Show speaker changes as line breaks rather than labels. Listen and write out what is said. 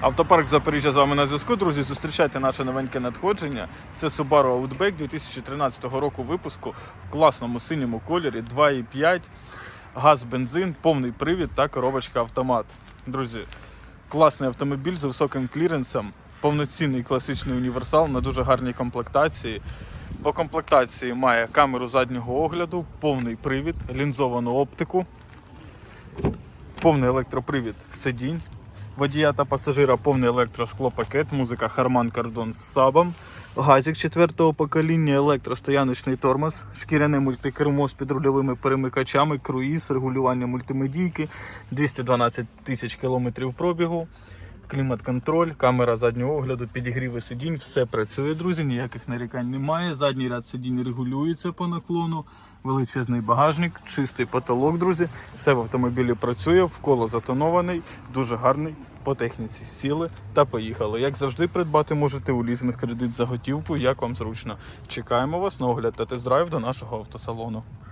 Автопарк Запоріжжя з вами на зв'язку. Друзі, зустрічайте наше новеньке надходження. Це Subaru Outback 2013 року випуску в класному синьому кольорі 2,5, газ, бензин, повний привід та коробочка автомат. Друзі, класний автомобіль з високим кліренсом, повноцінний класичний універсал на дуже гарній комплектації. По комплектації має камеру заднього огляду, повний привід, лінзовану оптику, повний електропривід сидінь, водія та пасажира повний електросклопакет, музика Harman Kardon з сабом, газик четвертого покоління, електростояночний тормоз, шкіряне мультикермо з підрульовими перемикачами, круїз, регулювання мультимедійки, 212 тисяч кілометрів пробігу. Клімат-контроль, камера заднього огляду, підігріви сидінь, все працює, друзі, ніяких нарікань немає. Задній ряд сидінь регулюється по наклону, величезний багажник, чистий потолок, друзі. Все в автомобілі працює, вколо затонований, дуже гарний. По техніці сіли та поїхали. Як завжди, придбати можете у лізинг кредит за готівку, як вам зручно. Чекаємо вас на огляд та тест-драйв до нашого автосалону.